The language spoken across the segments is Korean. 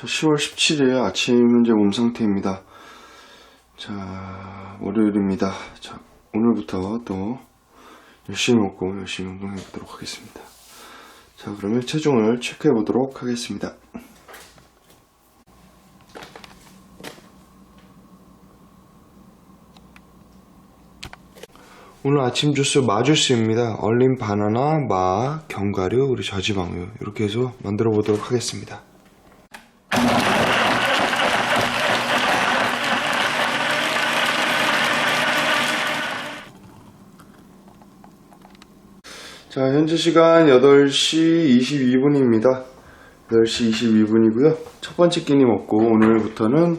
자, 10월 17일 아침 현재 몸 상태입니다. 자, 월요일입니다. 자, 오늘부터 또 열심히 먹고 열심히 운동해 보도록 하겠습니다. 자, 그러면 체중을 체크해 보도록 하겠습니다. 오늘 아침 주스 마주스입니다. 얼린 바나나, 마, 견과류, 그리고 저지방유 이렇게 해서 만들어 보도록 하겠습니다. 자, 현재 시간 8시 22분입니다. 8시 22분이고요. 첫 번째 끼니 먹고 오늘부터는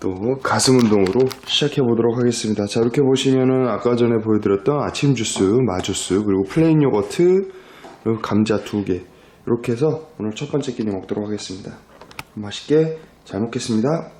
또 가슴 운동으로 시작해 보도록 하겠습니다. 자, 이렇게 보시면은 아까 전에 보여드렸던 아침 주스, 마주스, 그리고 플레인 요거트, 그리고 감자 두 개. 이렇게 해서 오늘 첫 번째 끼니 먹도록 하겠습니다. 맛있게 잘 먹겠습니다.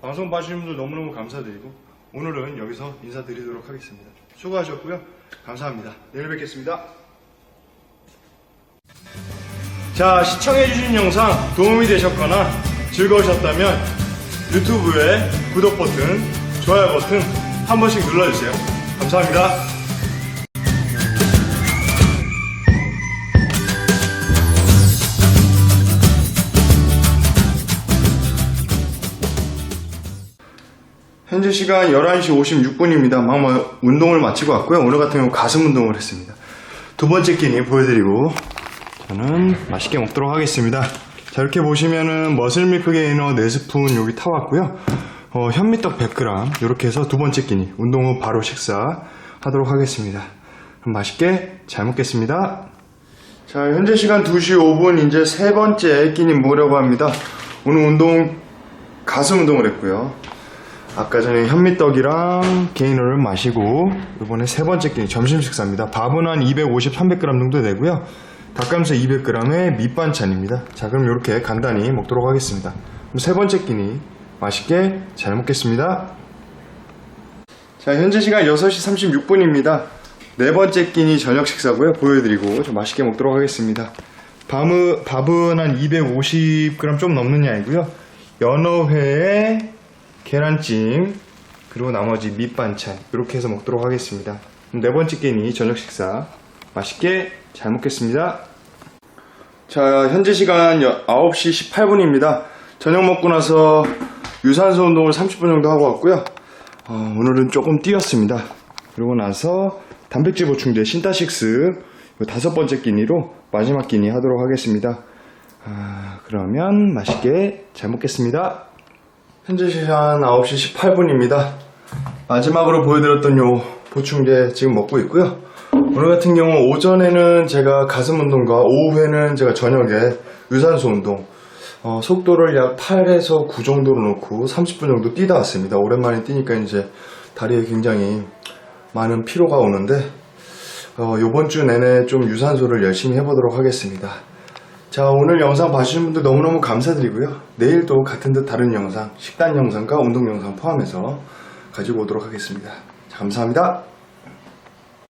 방송 봐주신 분들 너무너무 감사드리고 오늘은 여기서 인사드리도록 하겠습니다. 수고하셨고요. 감사합니다. 내일 뵙겠습니다. 자, 시청해주신 영상 도움이 되셨거나 즐거우셨다면 유튜브에 구독 버튼, 좋아요 버튼 한 번씩 눌러주세요. 감사합니다. 현재 시간 11시 56분입니다. 막뭐 운동을 마치고 왔고요. 오늘 같은 경우 가슴 운동을 했습니다. 두 번째 끼니 보여드리고 저는 맛있게 먹도록 하겠습니다. 자, 이렇게 보시면은 머슬밀크 게이너 4스푼 여기 타왔고요. 어, 현미떡 100g 이렇게 해서 두 번째 끼니 운동 후 바로 식사 하도록 하겠습니다. 맛있게 잘 먹겠습니다. 자, 현재 시간 2시 5분 이제 세 번째 끼니 먹으려고 합니다. 오늘 운동 가슴 운동을 했고요. 아까 전에 현미떡이랑 게이너를 마시고 이번에 세 번째 끼니 점심 식사입니다. 밥은 한 250, 300g 정도 되고요. 닭가슴살 200g의 밑반찬입니다. 자 그럼 이렇게 간단히 먹도록 하겠습니다. 그럼 세 번째 끼니 맛있게 잘 먹겠습니다. 자 현재 시간 6시 36분입니다. 네 번째 끼니 저녁 식사고요. 보여드리고 좀 맛있게 먹도록 하겠습니다. 밥은, 밥은 한 250g 좀 넘는 양이고요. 연어회에 계란찜 그리고 나머지 밑반찬 이렇게 해서 먹도록 하겠습니다. 네 번째 끼니 저녁 식사 맛있게 잘 먹겠습니다. 자 현재 시간 9시 18분입니다. 저녁 먹고 나서 유산소 운동을 30분 정도 하고 왔고요. 어, 오늘은 조금 뛰었습니다. 그러고 나서 단백질 보충제 신타식스 이 다섯 번째 끼니로 마지막 끼니 하도록 하겠습니다. 아, 그러면 맛있게 잘 먹겠습니다. 현재 시간 9시 18분입니다. 마지막으로 보여드렸던 요 보충제 지금 먹고 있고요. 오늘 같은 경우 오전에는 제가 가슴 운동과 오후에는 제가 저녁에 유산소 운동 어, 속도를 약 8에서 9 정도로 놓고 30분 정도 뛰다 왔습니다. 오랜만에 뛰니까 이제 다리에 굉장히 많은 피로가 오는데 어, 이번 주 내내 좀 유산소를 열심히 해보도록 하겠습니다. 자, 오늘 영상 봐주신 분들 너무너무 감사드리고요. 내일 또 같은 듯 다른 영상, 식단 영상과 운동 영상 포함해서 가지고 오도록 하겠습니다. 자, 감사합니다.